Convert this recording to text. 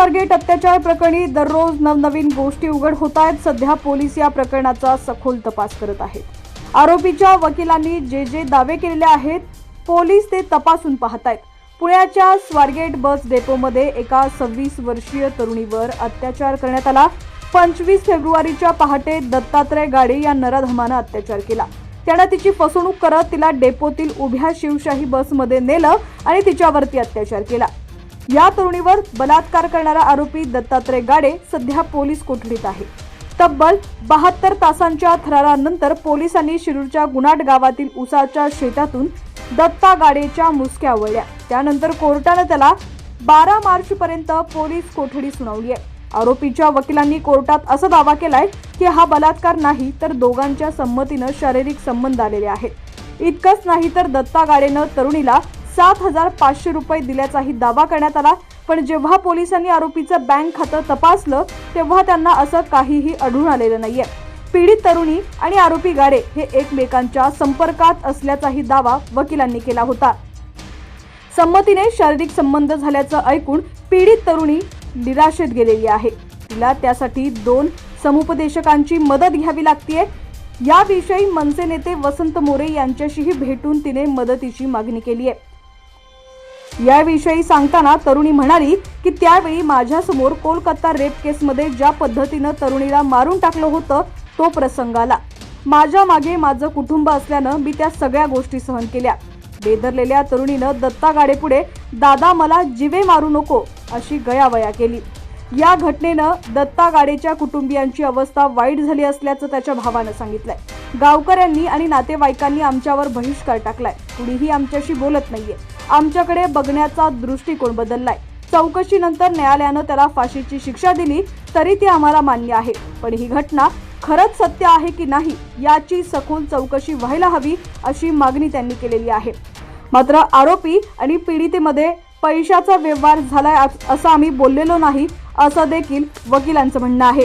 स्वारगेट अत्याचार प्रकरणी दररोज नवनवीन गोष्टी उघड होत आहेत. सध्या पोलीस या प्रकरणाचा सखोल तपास करत आहेत. आरोपीच्या वकिलांनी जे जे दावे केलेले आहेत पोलीस ते तपासून पाहतायत पुण्याच्या स्वारगेट बस डेपोमध्ये एका सव्वीस वर्षीय तरुणीवर अत्याचार करण्यात आला. पंचवीस फेब्रुवारीच्या पहाटे दत्तात्रय गाडे या नराधमानं अत्याचार केला. त्यानं तिची फसवणूक करत तिला डेपोतील उभ्या शिवशाही बसमध्ये नेलं आणि तिच्यावरती अत्याचार केला. या तरुणीवर बलात्कार करणारा आरोपी दत्तात्रय गाडे सध्या पोलीस कोठडीत आहे. तब्बल बहात्तर तासांच्या थरारानंतर पोलिसांनी शिरूरच्या गुन्हाट गावातील उसाच्या शेतातून दत्ता गाडेच्या मुसक्या वळल्या. त्यानंतर कोर्टानं त्याला बारा मार्च पर्यंत पोलीस कोठडी सुनावली आहे. आरोपीच्या वकिलांनी कोर्टात असा दावा केलाय की हा बलात्कार नाही तर दोघांच्या संमतीनं शारीरिक संबंध आलेले आहेत. इतकंच नाही तर दत्ता गाडेनं तरुणीला सात हजार पाचशे रुपये दिल्याचाही दावा करण्यात आला. पण जेव्हा पोलिसांनी आरोपीचं बँक खातं तपासलं तेव्हा त्यांना असं काहीही आढळून आलेलं नाहीये. पीडित तरुणी आणि आरोपी गाडे हे एकमेकांच्या संपर्कात असल्याचाही दावा वकिलांनी केला होता. संमतीने शारीरिक संबंध झाल्याचं ऐकून पीडित तरुणी निराशेत गेलेली आहे. तिला त्यासाठी दोन समुपदेशकांची मदत घ्यावी लागतीये. याविषयी मनसे नेते वसंत मोरे यांच्याशीही भेटून तिने मदतीची मागणी केली आहे याविषयी सांगताना तरुणी म्हणाली की त्यावेळी माझ्यासमोर कोलकाता रेप केसमध्ये ज्या पद्धतीनं तरुणीला मारून टाकलं होतं तो प्रसंग आला. माझ्या मागे माझं कुटुंब असल्यानं मी त्या सगळ्या गोष्टी सहन केल्या. बेदरलेल्या तरुणीनं दत्ता गाडेपुढे दादा मला जिवे मारू नको अशी गयावया केली. या घटनेनं दत्ता गाडेच्या कुटुंबियांची अवस्था वाईट झाली असल्याचं त्याच्या भावानं सांगितलंय. गावकऱ्यांनी आणि नातेवाईकांनी आमच्यावर बहिष्कार टाकलाय. कुणीही आमच्याशी बोलत नाहीये. आमच्याकडे बघण्याचा दृष्टिकोन बदललाय. चौकशीनंतर न्यायालयानं त्याला फाशीची शिक्षा दिली तरी ती आम्हाला मान्य आहे. पण ही घटना खरंच सत्य आहे की नाही याची सखोल चौकशी व्हायला हवी अशी मागणी त्यांनी केलेली आहे. मात्र आरोपी आणि पीडितेमध्ये पैशाचा व्यवहार झालाय असं आम्ही बोललेलो नाही असं देखील वकिलांचं म्हणणं आहे.